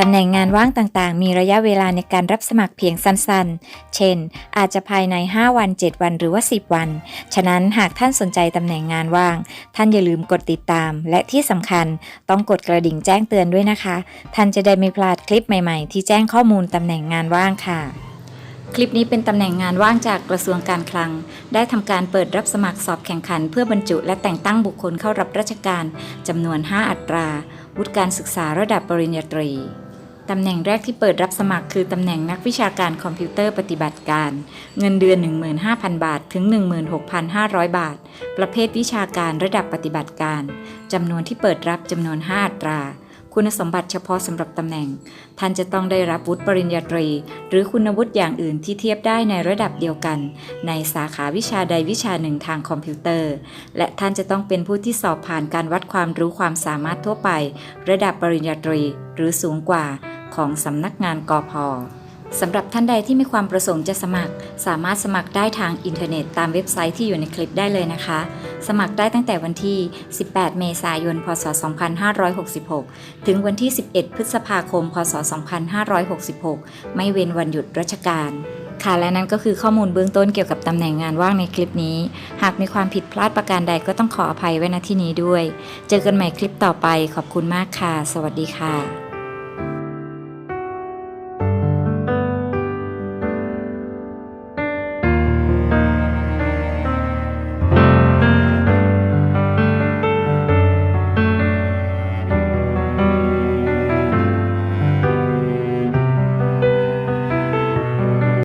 ตำแหน่งงานว่างต่างๆ มีระยะเวลาในการรับสมัครเพียงสั้นๆ เช่น อาจจะภายใน 5 วัน 7 วันหรือว่า 10 วัน ฉะนั้นหากท่านสนใจตำแหน่งงานว่าง ท่านอย่าลืมกดติดตาม และที่สำคัญต้องกดกระดิ่งแจ้งเตือนด้วยนะคะ ท่านจะได้ไม่พลาดคลิปใหม่ๆ ที่แจ้งข้อมูลตำแหน่งงานว่างค่ะคลิปนี้เป็นตำแหน่งงานว่างจากกระทรวงการคลัง ได้ทำการเปิดรับสมัครสอบแข่งขัน เพื่อบรรจุและแต่งตั้งบุคคลเข้ารับราชการจำนวน 5 อัตรา วุฒิการศึกษาระดับปริญญาตรี ตำแหน่งแรกที่เปิดรับสมัครคือตำแหน่งนักวิชาการคอมพิวเตอร์ปฏิบัติการ เงินเดือน 15,000 บาท ถึง 16,500 บาท ประเภทวิชาการระดับปฏิบัติการ จำนวนที่เปิดรับจำนวน 5 อัตรา คุณสมบัติเฉพาะสำหรับตำแหน่ง ท่านจะต้องได้รับวุฒิปริญญาตรี หรือคุณวุฒิอย่างอื่นที่เทียบได้ในระดับเดียวกัน ในสาขาวิชาใดวิชาหนึ่งทางคอมพิวเตอร์ และท่านจะต้องเป็นผู้ที่สอบผ่านการวัดความรู้ความสามารถทั่วไป ระดับปริญญาตรี หรือสูงกว่า ของสำนักงานกอพสำหรับท่านใดที่มีความประสงค์จะสมัคร สามารถสมัครได้ทางอินเทอร์เน็ตตามเว็บไซต์ที่อยู่ในคลิปได้เลยนะคะ สมัครได้ตั้งแต่วันที่ 18 เมษายน พศ 2566 ถึงวันที่ 11 พฤษภาคม พศ 2566 ไม่เว้นวันหยุดราชการค่ะและนั่นก็คือข้อมูลเบื้องต้นเกี่ยวกับตำแหน่งงานว่างในคลิปนี้ หากมีความผิดพลาดประการใดก็ต้องขออภัยไว้ณที่นี้ด้วย เจอกันใหม่คลิปต่อไปขอบคุณมากค่ะ สวัสดีค่ะ